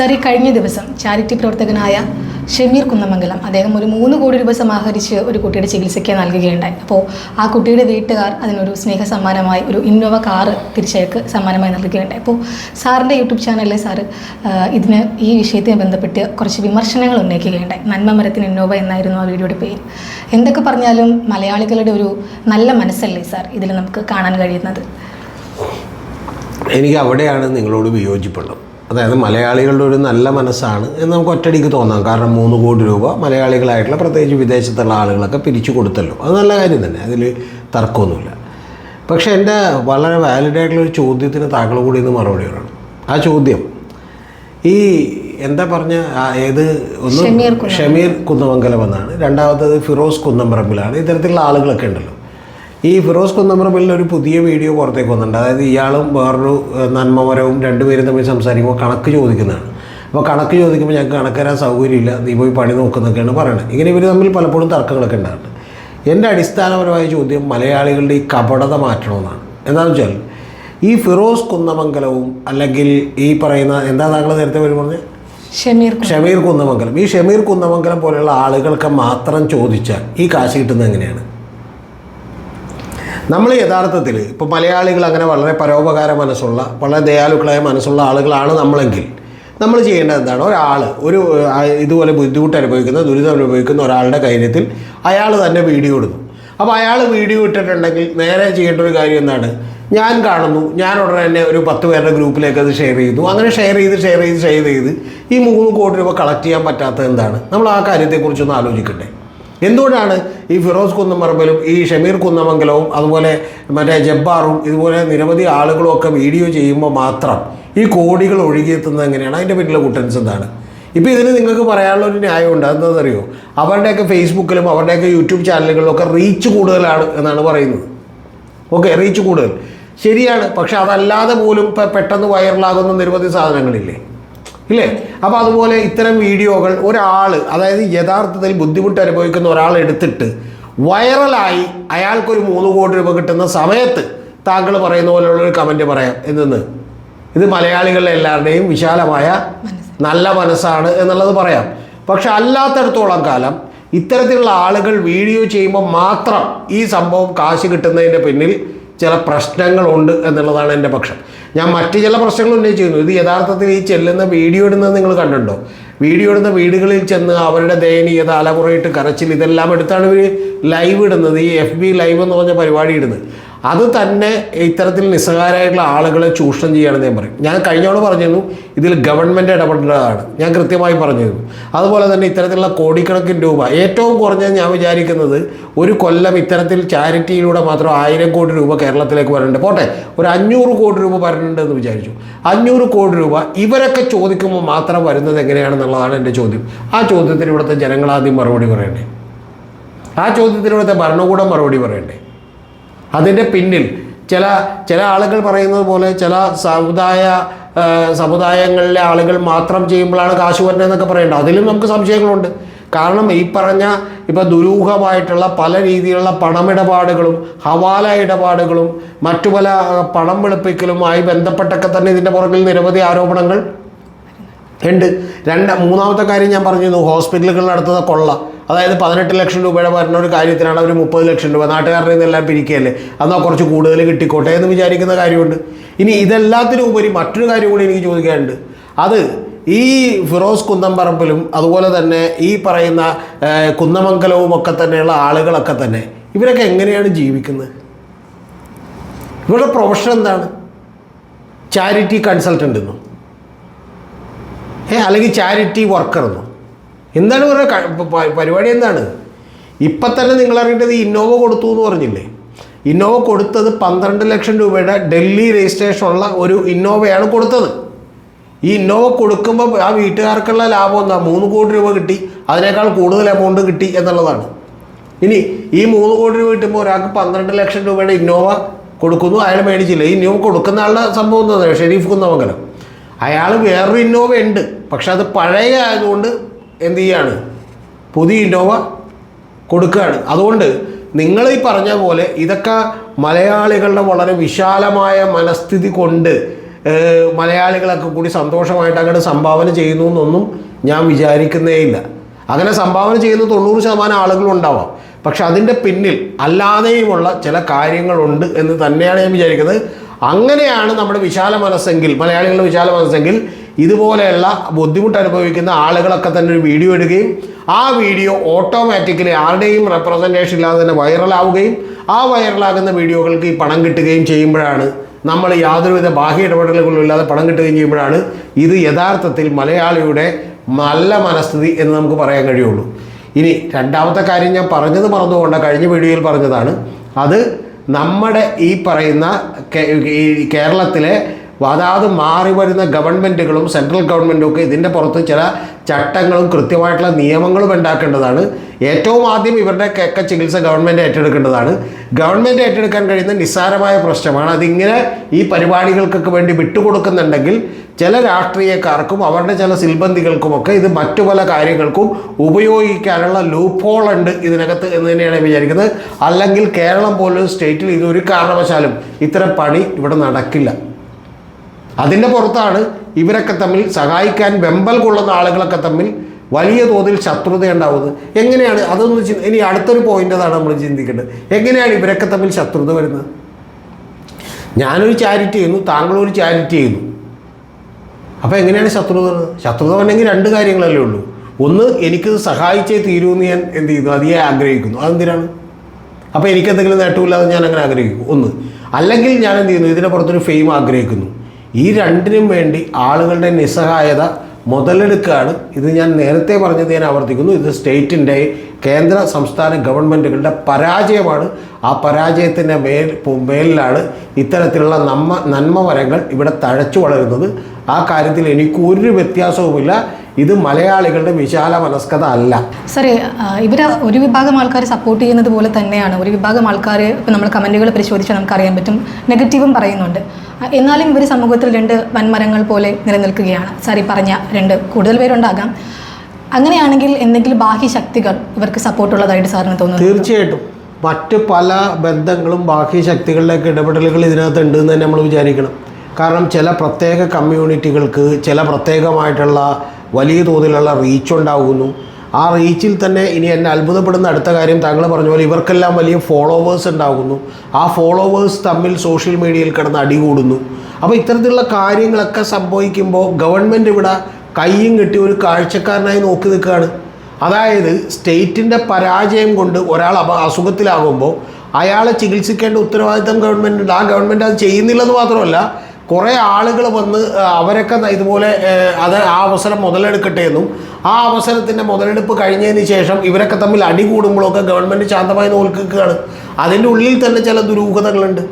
ഈ കഴിഞ്ഞ ദിവസം ചാരിറ്റി പ്രവർത്തകനായ ഷമീർ കുന്നമംഗലം അദ്ദേഹം ഒരു മൂന്ന് കോടി രൂപ സമാഹരിച്ച് ഒരു കുട്ടിയുടെ ചികിത്സയ്ക്ക് നൽകുകയുണ്ടായി. അപ്പോൾ ആ കുട്ടിയുടെ വീട്ടുകാർ അതിനൊരു സ്നേഹ സമ്മാനമായി ഒരു ഇന്നോവ കാറ് തിരിച്ചയക്ക് സമ്മാനമായി നൽകുകയുണ്ടായി. അപ്പോൾ സാറിന്റെ യൂട്യൂബ് ചാനലിൽ സാറ് ഇതിന് ഈ വിഷയത്തെ ബന്ധപ്പെട്ട് കുറച്ച് വിമർശനങ്ങൾ ഉന്നയിക്കുകയുണ്ടായി. നന്മ മരത്തിന് ഇന്നോവ എന്നായിരുന്നു ആ വീഡിയോയുടെ പേര്. എന്തൊക്കെ പറഞ്ഞാലും മലയാളികളുടെ ഒരു നല്ല മനസ്സല്ലേ സാർ ഇതിൽ നമുക്ക് കാണാൻ കഴിയുന്നത്? എനിക്ക് അവിടെയാണ് നിങ്ങളോട് വിയോജിപ്പുള്ളത്. അതായത് മലയാളികളുടെ ഒരു നല്ല മനസ്സാണ് എന്ന് നമുക്ക് ഒറ്റടിക്ക് തോന്നാം. കാരണം മൂന്ന് കോടി രൂപ മലയാളികളായിട്ടുള്ള പ്രത്യേകിച്ച് വിദേശത്തുള്ള ആളുകളൊക്കെ പിരിച്ചു കൊടുത്തല്ലോ. അത് നല്ല കാര്യം തന്നെ. അതിൽ തർക്കമൊന്നുമില്ല. പക്ഷേ എന്റെ വളരെ വാലിഡായിട്ടുള്ളൊരു ഒരു ചോദ്യത്തിന് താങ്കൾ കൂടി ഇന്ന് മറുപടി പറയണം. ആ ചോദ്യം ഈ എന്താ പറഞ്ഞ ഏത് ഒന്ന്? ഷമീർ കുന്നമംഗലം. ഷമീർ കുന്നമംഗലം എന്നാണ്. രണ്ടാമത്തത് ഫിറോസ് കുന്നംപറമ്പിലാണ്. ഇത്തരത്തിലുള്ള ആളുകളൊക്കെ ഉണ്ടല്ലോ. ഈ ഫിറോസ് കുന്നംപറമ്പിൽ ഒരു പുതിയ വീഡിയോ പുറത്തേക്ക് വന്നിട്ടുണ്ട്. അതായത് ഇയാളും വേറൊരു നന്മമരവും രണ്ടുപേരും തമ്മിൽ സംസാരിക്കുമ്പോൾ കണക്ക് ചോദിക്കുന്നതാണ്. അപ്പോൾ കണക്ക് ചോദിക്കുമ്പോൾ ഞങ്ങൾക്ക് കണക്ക് തരാൻ സൗകര്യമില്ല. നീ പോയി പണി നോക്കുന്നൊക്കെയാണ് പറയുന്നത് ഇങ്ങനെ ഇവർ തമ്മിൽ പലപ്പോഴും തർക്കങ്ങളൊക്കെ ഉണ്ടാകുന്നുണ്ട്. എന്റെ അടിസ്ഥാനപരമായ ചോദ്യം മലയാളികളുടെ ഈ കപടത മാറ്റണമെന്നാണ്. എന്താണെന്ന് വെച്ചാൽ ഈ ഫിറോസ് കുന്നമംഗലവും അല്ലെങ്കിൽ ഈ പറയുന്ന എന്താ താങ്കൾ നേരത്തെ പേര് പറഞ്ഞത് ഷമീർ ഷമീർ കുന്നമംഗലം. ഈ ഷമീർ കുന്നമംഗലം പോലെയുള്ള ആളുകൾക്ക് മാത്രം ചോദിച്ചാൽ ഈ കാശ് കിട്ടുന്നത് എങ്ങനെയാണ്? നമ്മൾ യഥാർത്ഥത്തിൽ ഇപ്പോൾ മലയാളികൾ അങ്ങനെ വളരെ പരോപകാര മനസ്സുള്ള വളരെ ദയാലുക്കളായ മനസ്സുള്ള ആളുകളാണ് നമ്മളെങ്കിൽ. നമ്മൾ ചെയ്യേണ്ടത് എന്താണ്? ഒരാൾ ഒരു ഇതുപോലെ ബുദ്ധിമുട്ട് അനുഭവിക്കുന്ന ദുരിതം അനുഭവിക്കുന്ന ഒരാളുടെ കാര്യത്തിൽ അയാൾ തന്നെ വീഡിയോ ഇടുന്നു. അപ്പോൾ അയാൾ വീഡിയോ ഇട്ടിട്ടുണ്ടെങ്കിൽ നേരെ ചെയ്യേണ്ട ഒരു കാര്യം എന്താണ്? ഞാൻ കാണുന്നു ഞാൻ ഉടനെ തന്നെ ഒരു പത്ത് പേരുടെ ഗ്രൂപ്പിലേക്ക് അത് ഷെയർ ചെയ്തു. അങ്ങനെ ഷെയർ ചെയ്ത് ഷെയർ ചെയ്ത് ഷെയർ ചെയ്ത് ഈ മൂന്ന് കോടി രൂപ കളക്ട് ചെയ്യാൻ പറ്റാത്തത് എന്താണ്? നമ്മൾ ആ കാര്യത്തെക്കുറിച്ചൊന്ന് ആലോചിക്കണ്ടേ. എന്തുകൊണ്ടാണ് ഈ ഫിറോസ് കുന്നമറമ്പലും ഈ ഷമീർ കുന്നമംഗലവും അതുപോലെ മറ്റേ ജബ്ബാറും ഇതുപോലെ നിരവധി ആളുകളും ഒക്കെ വീഡിയോ ചെയ്യുമ്പോൾ മാത്രം ഈ കോടികൾ ഒഴുകിയെത്തുന്നത് എങ്ങനെയാണ്? അതിന്റെ പിന്നിലെ കുട്ടൻസ് എന്താണ്? ഇപ്പോൾ ഇതിന് നിങ്ങൾക്ക് പറയാനുള്ള ഒരു ന്യായമുണ്ട്. അതെന്താണെന്നറിയോ? അവരുടെയൊക്കെ ഫേസ്ബുക്കിലും അവരുടെയൊക്കെ യൂട്യൂബ് ചാനലുകളിലും ഒക്കെ റീച്ച് കൂടുതലാണ് എന്നാണ് പറയുന്നത്. ഓക്കെ റീച്ച് കൂടുതൽ. ശരിയാണ്. പക്ഷെ അതല്ലാതെ പോലും ഇപ്പം പെട്ടെന്ന് വൈറലാകുന്ന നിരവധി സാധനങ്ങളില്ലേ? ഇല്ലേ? അപ്പോൾ അതുപോലെ ഇത്തരം വീഡിയോകൾ ഒരാൾ അതായത് യഥാർത്ഥത്തിൽ ബുദ്ധിമുട്ട് അനുഭവിക്കുന്ന ഒരാൾ എടുത്തിട്ട് വൈറലായി അയാൾക്കൊരു മൂന്ന് കോടി രൂപ കിട്ടുന്ന സമയത്ത് താങ്കൾ പറയുന്ന പോലെയുള്ള ഒരു കമന്റ് പറയാം. എന്തെന്ന്? ഇത് മലയാളികളുടെ എല്ലാവരുടെയും വിശാലമായ നല്ല മനസ്സാണ് എന്നുള്ളത് പറയാം. പക്ഷെ അല്ലാത്തടത്തോളം കാലം ഇത്തരത്തിലുള്ള ആളുകൾ വീഡിയോ ചെയ്യുമ്പോൾ മാത്രം ഈ സംഭവം കാശ് കിട്ടുന്നതിന്റെ പിന്നിൽ ചില പ്രശ്നങ്ങളുണ്ട് എന്നുള്ളതാണ് എന്റെ പക്ഷം. ഞാൻ മറ്റ് ചില പ്രശ്നങ്ങൾ ഉന്നയിച്ചിരുന്നു ഇത് യഥാർത്ഥത്തിൽ ഈ ചെല്ലുന്ന വീഡിയോ ഇടുന്നത് നിങ്ങൾ കണ്ടിട്ടുണ്ടോ? വീഡിയോ ഇടുന്ന വീടുകളിൽ ചെന്ന് അവരുടെ ദയനീയത അലമുറയിട്ട് കരച്ചിൽ ഇതെല്ലാം എടുത്താണ് ഇവർ ലൈവ് ഇടുന്നത്. ഈ എഫ് ബി ലൈവ് എന്ന് പറഞ്ഞ പരിപാടി ഇടുന്നത്. അത് തന്നെ ഇത്തരത്തിൽ നിസ്സഹാരായിട്ടുള്ള ആളുകളെ ചൂഷണം ചെയ്യുകയാണെന്ന് ഞാൻ പറയും. ഞാൻ കഴിഞ്ഞോട് പറഞ്ഞിരുന്നു ഇതിൽ ഗവൺമെന്റ് ഇടപെടേണ്ടതാണ് ഞാൻ കൃത്യമായി പറഞ്ഞിരുന്നു. അതുപോലെ തന്നെ ഇത്തരത്തിലുള്ള കോടിക്കണക്കിന് രൂപ ഏറ്റവും കുറഞ്ഞ ഞാൻ വിചാരിക്കുന്നത് ഒരു കൊല്ലം ഇത്തരത്തിൽ ചാരിറ്റിയിലൂടെ മാത്രം ആയിരം കോടി രൂപ കേരളത്തിലേക്ക് വരേണ്ടത് പോട്ടെ ഒരു അഞ്ഞൂറ് കോടി രൂപ വരേണ്ടത് എന്ന് വിചാരിച്ചു. അഞ്ഞൂറ് കോടി രൂപ ഇവരൊക്കെ ചോദിക്കുമ്പോൾ മാത്രം വരുന്നത് എങ്ങനെയാണെന്നുള്ളതാണ് എന്റെ ചോദ്യം. ആ ചോദ്യത്തിന് ഇവിടുത്തെ ജനങ്ങൾ ആദ്യം മറുപടി പറയണ്ടേ? ആ ചോദ്യത്തിന് ഇവിടുത്തെ ഭരണകൂടം മറുപടി പറയണ്ടേ? അതിന്റെ പിന്നിൽ ചില ചില ആളുകൾ പറയുന്നത് പോലെ ചില സമുദായ സമുദായങ്ങളിലെ ആളുകൾ മാത്രം ചെയ്യുമ്പോഴാണ് കാശ് വരുന്നത് എന്നൊക്കെ പറയേണ്ടത് അതിലും നമുക്ക് സംശയങ്ങളുണ്ട്. കാരണം ഈ പറഞ്ഞ ഇപ്പം ദുരൂഹമായിട്ടുള്ള പല രീതിയിലുള്ള പണമിടപാടുകളും ഹവാല ഇടപാടുകളും മറ്റു പല പണം വെളുപ്പിക്കലുമായി ബന്ധപ്പെട്ടൊക്കെ തന്നെ ഇതിന്റെ പുറകിൽ നിരവധി ആരോപണങ്ങൾ ഉണ്ട്. രണ്ട് മൂന്നാമത്തെ കാര്യം ഞാൻ പറഞ്ഞിരുന്നു ഹോസ്പിറ്റലുകളിൽ നടത്തുന്ന കൊള്ള. അതായത് പതിനെട്ട് ലക്ഷം രൂപയുടെ വരുന്ന ഒരു കാര്യത്തിനാണ് അവർ മുപ്പത് ലക്ഷം രൂപ. നാട്ടുകാരുടെ നിന്നെല്ലാം പിരിക്കുകയല്ലേ? എന്നാൽ കുറച്ച് കൂടുതൽ കിട്ടിക്കോട്ടെ എന്ന് വിചാരിക്കുന്ന കാര്യമുണ്ട്. ഇനി ഇതെല്ലാത്തിനും ഉപരി മറ്റൊരു കാര്യം കൂടി എനിക്ക് ചോദിക്കാനുണ്ട്. അത് ഈ ഫിറോസ് കുന്നംപറമ്പിലും അതുപോലെ തന്നെ ഈ പറയുന്ന കുന്നമംഗലവും ഒക്കെ തന്നെയുള്ള ആളുകളൊക്കെ തന്നെ ഇവരൊക്കെ എങ്ങനെയാണ് ജീവിക്കുന്നത്? ഇവരുടെ പ്രൊഫഷൻ എന്താണ്? ചാരിറ്റി കൺസൾട്ടന്റ് എന്നോ? ഏ അല്ലെങ്കിൽ ചാരിറ്റി വർക്കർ എന്നോ? എന്താണ് ഇവരുടെ ക- പ- പ- പരിപാടി എന്താണ്? ഇപ്പം തന്നെ നിങ്ങൾ അറിയേണ്ടത് ഇന്നോവ കൊടുത്തു എന്ന് പറഞ്ഞില്ലേ? ഇന്നോവ കൊടുത്തത് പന്ത്രണ്ട് ലക്ഷം രൂപയുടെ ഡൽഹി രജിസ്ട്രേഷനുള്ള ഒരു ഇന്നോവയാണ് കൊടുത്തത്. ഈ ഇന്നോവ കൊടുക്കുമ്പോൾ ആ വീട്ടുകാർക്കുള്ള ലാഭം എന്താ? മൂന്ന് കോടി രൂപ കിട്ടി. അതിനേക്കാൾ കൂടുതൽ എമൗണ്ട് കിട്ടി എന്നുള്ളതാണ്. ഇനി ഈ മൂന്ന് കോടി രൂപ കിട്ടുമ്പോൾ ഒരാൾക്ക് പന്ത്രണ്ട് ലക്ഷം രൂപയുടെ ഇന്നോവ കൊടുക്കുന്നു. അയാൾ മേടിച്ചില്ല. ഈ ഇന്നോവ കൊടുക്കുന്ന ആളുടെ സംഭവം എന്താ? ഷെരീഫ് കുന്നമംഗലം. അയാൾ വേറൊരു ഇന്നോവ ഉണ്ട്. പക്ഷെ അത് പഴയ ആയതുകൊണ്ട് എന്ത് ചെയ്യാണ്? പുതിയ ഇന്നോവ കൊടുക്കുകയാണ്. അതുകൊണ്ട് നിങ്ങൾ ഈ പറഞ്ഞ പോലെ ഇതൊക്കെ മലയാളികളുടെ വളരെ വിശാലമായ മനസ്ഥിതി കൊണ്ട് മലയാളികളൊക്കെ കൂടി സന്തോഷമായിട്ട് അങ്ങോട്ട് സംഭാവന ചെയ്യുന്നു എന്നൊന്നും ഞാൻ വിചാരിക്കുന്നേ ഇല്ല. അങ്ങനെ സംഭാവന ചെയ്യുന്ന തൊണ്ണൂറ് ശതമാനം ആളുകളും ഉണ്ടാവാം. പക്ഷെ അതിന്റെ പിന്നിൽ അല്ലാതെയുമുള്ള ചില കാര്യങ്ങളുണ്ട് എന്ന് തന്നെയാണ് ഞാൻ വിചാരിക്കുന്നത്. അങ്ങനെയാണ് നമ്മുടെ വിശാല മനസ്സെങ്കിൽ മലയാളികളുടെ വിശാല മനസ്സെങ്കിൽ ഇതുപോലെയുള്ള ബുദ്ധിമുട്ട് അനുഭവിക്കുന്ന ആളുകളൊക്കെ തന്നെ ഒരു വീഡിയോ ഇടുകയും ആ വീഡിയോ ഓട്ടോമാറ്റിക്കലി ആരുടെയും റെപ്രസെന്റേഷൻ ഇല്ലാതെ തന്നെ വൈറലാവുകയും ആ വൈറലാകുന്ന വീഡിയോകൾക്ക് ഈ പണം കിട്ടുകയും ചെയ്യുമ്പോഴാണ് നമ്മൾ യാതൊരുവിധ ബാഹ്യ ഇടപെടലുകളും ഇല്ലാതെ പണം കിട്ടുകയും ചെയ്യുമ്പോഴാണ് ഇത് യഥാർത്ഥത്തിൽ മലയാളിയുടെ നല്ല മനസ്ഥിതി എന്ന് നമുക്ക് പറയാൻ കഴിയുള്ളൂ. ഇനി രണ്ടാമത്തെ കാര്യം ഞാൻ പറഞ്ഞത് മറന്നുകൊണ്ട് കഴിഞ്ഞ വീഡിയോയിൽ പറഞ്ഞതാണ്. അത് നമ്മുടെ ഈ പറയുന്ന കേരളത്തിലെ അതാത് മാറി വരുന്ന ഗവൺമെന്റുകളും സെൻട്രൽ ഗവൺമെന്റും ഒക്കെ ഇതിന്റെ പുറത്ത് ചില ചട്ടങ്ങളും കൃത്യമായിട്ടുള്ള നിയമങ്ങളും ഉണ്ടാക്കേണ്ടതാണ്. ഏറ്റവും ആദ്യം ഇവരുടെ ഒക്കെ ചികിത്സ ഗവൺമെന്റ് ഏറ്റെടുക്കേണ്ടതാണ്. ഗവൺമെന്റ് ഏറ്റെടുക്കാൻ കഴിയുന്ന നിസ്സാരമായ പ്രശ്നമാണ്. അതിങ്ങനെ ഈ പരിപാടികൾക്കൊക്കെ വേണ്ടി വിട്ടുകൊടുക്കുന്നുണ്ടെങ്കിൽ ചില രാഷ്ട്രീയക്കാർക്കും അവരുടെ ചില സിൽബന്ധികൾക്കുമൊക്കെ ഇത് മറ്റു പല കാര്യങ്ങൾക്കും ഉപയോഗിക്കാനുള്ള ലൂപ്പോൾ ഉണ്ട് ഇതിനകത്ത് എന്ന് തന്നെയാണ് വിചാരിക്കുന്നത്. അല്ലെങ്കിൽ കേരളം പോലൊരു സ്റ്റേറ്റിൽ ഇതൊരു കാരണവശാലും ഇത്തരം പണി ഇവിടെ നടക്കില്ല. അതിന്റെ പുറത്താണ് ഇവരൊക്കെ തമ്മിൽ സഹായിക്കാൻ വെമ്പൽ കൊള്ളുന്ന ആളുകളൊക്കെ തമ്മിൽ വലിയ തോതിൽ ശത്രുത ഉണ്ടാവുന്നത്. എങ്ങനെയാണ്? അതൊന്ന് ഇനി അടുത്തൊരു പോയിന്റ് അതാണ് നമ്മൾ ചിന്തിക്കേണ്ടത്. എങ്ങനെയാണ് ഇവരൊക്കെ തമ്മിൽ ശത്രുത വരുന്നത്? ഞാനൊരു ചാരിറ്റി ചെയ്യുന്നു താങ്കളൊരു ചാരിറ്റി ചെയ്യുന്നു. അപ്പോൾ എങ്ങനെയാണ് ശത്രുത വരുന്നത്? ശത്രുത വരണമെങ്കിൽ രണ്ട് കാര്യങ്ങളല്ലേ ഉള്ളൂ. ഒന്ന് എനിക്ക് സഹായിച്ചേ തീരുമെന്ന് ഞാൻ എന്ത് ചെയ്യുന്നു? അതിയെ ആഗ്രഹിക്കുന്നു. അതെന്തിനാണ്? അപ്പോൾ എനിക്കെന്തെങ്കിലും നേട്ടമില്ലാതെ ഞാൻ അങ്ങനെ ആഗ്രഹിക്കും ഒന്ന് അല്ലെങ്കിൽ ഞാൻ എന്ത് ചെയ്യുന്നു? ഇതിനെ പുറത്തൊരു ഫെയിം ആഗ്രഹിക്കുന്നു. ഈ രണ്ടിനും വേണ്ടി ആളുകളുടെ നിസ്സഹായത മുതലെടുക്കുകയാണ്. ഇത് ഞാൻ നേരത്തെ പറഞ്ഞത് ഞാൻ ആവർത്തിക്കുന്നു. ഇത് സ്റ്റേറ്റിന്റെ കേന്ദ്ര സംസ്ഥാന ഗവൺമെന്റുകളുടെ പരാജയമാണ്. ആ പരാജയത്തിന്റെ മേൽ മേലിലാണ് ഇത്തരത്തിലുള്ള നമ്മ നന്മ മരങ്ങൾ ഇവിടെ തഴച്ചു വളരുന്നത്. ആ കാര്യത്തിൽ എനിക്ക് ഒരു വ്യത്യാസവുമില്ല. ഇത് മലയാളികളുടെ വിശാല മനസ്കത അല്ല. സാറേ ഇവർ ഒരു വിഭാഗം ആൾക്കാർ സപ്പോർട്ട് ചെയ്യുന്നത് പോലെ തന്നെയാണ്. ഒരു വിഭാഗം ആൾക്കാർ ഇപ്പോൾ നമ്മൾ കമന്റുകൾ പരിശോധിച്ചാൽ നമുക്ക് അറിയാൻ പറ്റും നെഗറ്റീവും പറയുന്നുണ്ട്. എന്നാലും ഇവർ സമൂഹത്തിൽ രണ്ട് വൻമരങ്ങൾ പോലെ നിലനിൽക്കുകയാണ്. സാറി പറഞ്ഞ രണ്ട് കൂടുതൽ പേരുണ്ടാകാം. അങ്ങനെയാണെങ്കിൽ എന്തെങ്കിലും ബാഹ്യ ശക്തികൾ ഇവർക്ക് സപ്പോർട്ടുള്ളതായിട്ട് സാറിന് തോന്നുന്നു തീർച്ചയായിട്ടും. മറ്റ് പല ബന്ധങ്ങളും ബാഹ്യ ശക്തികളിലേക്ക് ഇടപെടലുകൾ ഇതിനകത്ത് ഉണ്ടെന്ന് തന്നെ നമ്മൾ വിചാരിക്കണം. കാരണം ചില പ്രത്യേക കമ്മ്യൂണിറ്റികൾക്ക് ചില പ്രത്യേകമായിട്ടുള്ള വലിയ തോതിലുള്ള റീച്ച് ഉണ്ടാകുന്നു ആ റീച്ചിൽ തന്നെ ഇനി എന്നെ അത്ഭുതപ്പെടുന്ന അടുത്ത കാര്യം താങ്കൾ പറഞ്ഞ പോലെ ഇവർക്കെല്ലാം വലിയ ഫോളോവേഴ്സ് ഉണ്ടാകുന്നു. ആ ഫോളോവേഴ്സ് തമ്മിൽ സോഷ്യൽ മീഡിയയിൽ കിടന്ന് അടികൂടുന്നു അപ്പോൾ ഇത്തരത്തിലുള്ള കാര്യങ്ങളൊക്കെ സംഭവിക്കുമ്പോൾ ഗവൺമെന്റ് ഇവിടെ കയ്യും കെട്ടി ഒരു കാഴ്ചക്കാരനായി നോക്കി നിൽക്കുകയാണ്. അതായത് സ്റ്റേറ്റിന്റെ പരാജയം കൊണ്ട് ഒരാൾ അസുഖത്തിലാകുമ്പോൾ അയാളെ ചികിത്സിക്കേണ്ട ഉത്തരവാദിത്തം ഗവൺമെന്റ് ഉണ്ട്. ആ ഗവൺമെന്റ് അത് ചെയ്യുന്നില്ലെന്ന് മാത്രമല്ല കുറേ ആളുകൾ വന്ന് അവരൊക്കെ ഇതുപോലെ അത് ആ അവസരം മുതലെടുക്കട്ടെ എന്നും ആ അവസരത്തിന്റെ മുതലെടുപ്പ് കഴിഞ്ഞതിന് ശേഷം ഇവരൊക്കെ തമ്മിൽ അടി കൂടുമ്പോഴൊക്കെ ഗവൺമെന്റ് ശാന്തമായി നോക്കിക്കുകയാണ് അതിന്റെ ഉള്ളിൽ തന്നെ ചില ദുരൂഹതകളുണ്ട്.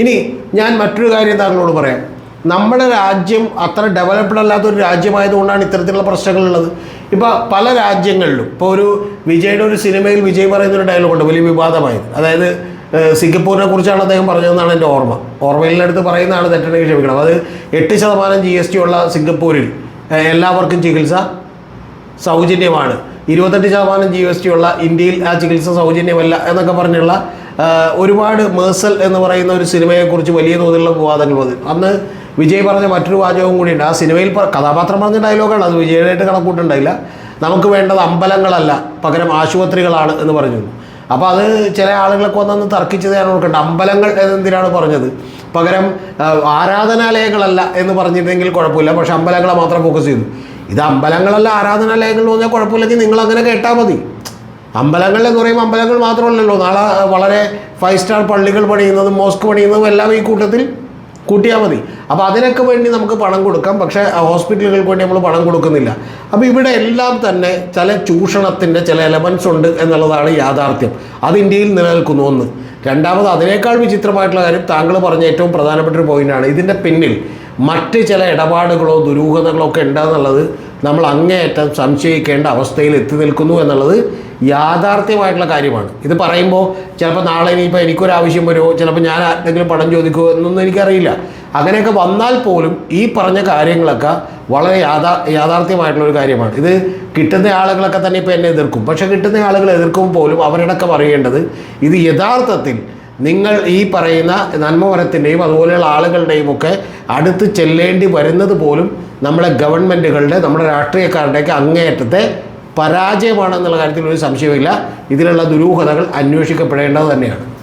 ഇനി ഞാൻ മറ്റൊരു കാര്യം താങ്കളോട് പറയാം. നമ്മുടെ രാജ്യം അത്ര ഡെവലപ്ഡ് അല്ലാത്ത ഒരു രാജ്യമായതുകൊണ്ടാണ് ഇത്തരത്തിലുള്ള പ്രശ്നങ്ങളുള്ളത്. ഇപ്പോൾ പല രാജ്യങ്ങളിലും ഇപ്പോൾ ഒരു വിജയുടെ ഒരു സിനിമയിൽ വിജയ് പറയുന്നൊരു ഡയലോഗുണ്ട് വലിയ വിവാദമായത്. അതായത് സിംഗപ്പൂരിനെ കുറിച്ചാണ് അദ്ദേഹം പറഞ്ഞതെന്നാണ് എന്റെ ഓർമ്മ. ഓർമ്മയിലടുത്ത് പറയുന്നതാണ് തെറ്റുണ്ടെങ്കിൽ ക്ഷമിക്കണം. അത് എട്ട് ശതമാനം ജി എസ് ടി ഉള്ള സിംഗപ്പൂരിൽ എല്ലാവർക്കും ചികിത്സ സൗജന്യമാണ്. ഇരുപത്തെട്ട് ശതമാനം ജി എസ് ടി ഉള്ള ഇന്ത്യയിൽ ആ ചികിത്സ സൗജന്യമല്ല എന്നൊക്കെ പറഞ്ഞുള്ള ഒരുപാട് മേഴ്സൽ എന്ന് പറയുന്ന ഒരു സിനിമയെക്കുറിച്ച് വലിയ തോതിലുള്ള വിവാദങ്ങൾ വന്നു. അന്ന് വിജയ് പറഞ്ഞ മറ്റൊരു വാചകവും കൂടിയുണ്ട്. ആ സിനിമയിൽ കഥാപാത്രം പറഞ്ഞ ഡയലോഗാണ്. അത് വിജയനായിട്ട് കണക്കൂട്ടുണ്ടായില്ല നമുക്ക് വേണ്ടത് അമ്പലങ്ങളല്ല പകരം ആശുപത്രികളാണ് എന്ന് പറഞ്ഞു അപ്പോൾ അത് ചില ആളുകളൊക്കെ വന്നന്ന് തർക്കിച്ചത് ഞാൻ ഓർക്കട്ടെ അമ്പലങ്ങൾ എന്തിനാണ് പറഞ്ഞത്? പകരം ആരാധനാലയങ്ങളല്ല എന്ന് പറഞ്ഞിരുന്നെങ്കിൽ കുഴപ്പമില്ല. പക്ഷെ അമ്പലങ്ങളെ മാത്രം ഫോക്കസ് ചെയ്തു. ഇത് അമ്പലങ്ങളല്ല ആരാധനാലയങ്ങൾ എന്ന് പറഞ്ഞാൽ കുഴപ്പമില്ലെങ്കിൽ നിങ്ങൾ അങ്ങനെ കേട്ടാൽ മതി. അമ്പലങ്ങൾ എന്ന് പറയുമ്പോൾ അമ്പലങ്ങൾ മാത്രമല്ലല്ലോ. നാളെ വളരെ ഫൈവ് സ്റ്റാർ പള്ളികൾ പണിയുന്നതും മോസ്ക് പണിയുന്നതും എല്ലാം ഈ കൂട്ടത്തിൽ കൂട്ടിയാൽ മതി. അപ്പോൾ അതിനൊക്കെ വേണ്ടി നമുക്ക് പണം കൊടുക്കാം. പക്ഷേ ഹോസ്പിറ്റലുകൾക്ക് വേണ്ടി നമ്മൾ പണം കൊടുക്കുന്നില്ല. അപ്പോൾ ഇവിടെ എല്ലാം തന്നെ ചില ചൂഷണത്തിന്റെ ചില എലമെൻസ് ഉണ്ട് എന്നുള്ളതാണ് യാഥാർത്ഥ്യം. അത് ഇന്ത്യയിൽ നിലനിൽക്കുന്നു ഒന്ന്. രണ്ടാമത് അതിനേക്കാൾ വിചിത്രമായിട്ടുള്ള കാര്യം താങ്കൾ പറഞ്ഞ ഏറ്റവും പ്രധാനപ്പെട്ട ഒരു പോയിന്റാണ് ഇതിന്റെ പിന്നിൽ മറ്റ് ചില ഇടപാടുകളോ ദുരൂഹതകളോ ഒക്കെ ഉണ്ടെന്നുള്ളത് നമ്മൾ അങ്ങേയറ്റം സംശയിക്കേണ്ട അവസ്ഥയിൽ എത്തി നിൽക്കുന്നു എന്നുള്ളത് യാഥാർത്ഥ്യമായിട്ടുള്ള കാര്യമാണ്. ഇത് പറയുമ്പോൾ ചിലപ്പോൾ നാളെ ഇനിയിപ്പോൾ എനിക്കൊരാവശ്യം വരുമോ? ചിലപ്പോൾ ഞാൻ ആരെങ്കിലും പണം ചോദിക്കുമോ എന്നൊന്നും എനിക്കറിയില്ല. അങ്ങനെയൊക്കെ വന്നാൽ പോലും ഈ പറഞ്ഞ കാര്യങ്ങളൊക്കെ വളരെ യാഥാ യാഥാർത്ഥ്യമായിട്ടുള്ളൊരു കാര്യമാണ്. ഇത് കിട്ടുന്ന ആളുകളൊക്കെ തന്നെ ഇപ്പോൾ എന്നെ എതിർക്കും. പക്ഷെ കിട്ടുന്ന ആളുകൾ എതിർക്കും പോലും അവരോടൊക്കെ പറയേണ്ടത് ഇത് യഥാർത്ഥത്തിൽ നിങ്ങൾ ഈ പറയുന്ന നന്മവരത്തിന്റെയും അതുപോലെയുള്ള ആളുകളുടെയും ഒക്കെ അടുത്ത് ചെല്ലേണ്ടി വരുന്നത് പോലും നമ്മുടെ ഗവൺമെന്റുകളുടെ നമ്മുടെ രാഷ്ട്രീയക്കാരുടെയൊക്കെ അങ്ങേയറ്റത്തെ പരാജയമാണെന്നുള്ള കാര്യത്തിൽ ഒരു സംശയമില്ല ഇതിലുള്ള ദുരൂഹതകൾ അന്വേഷിക്കപ്പെടേണ്ടത് തന്നെയാണ്.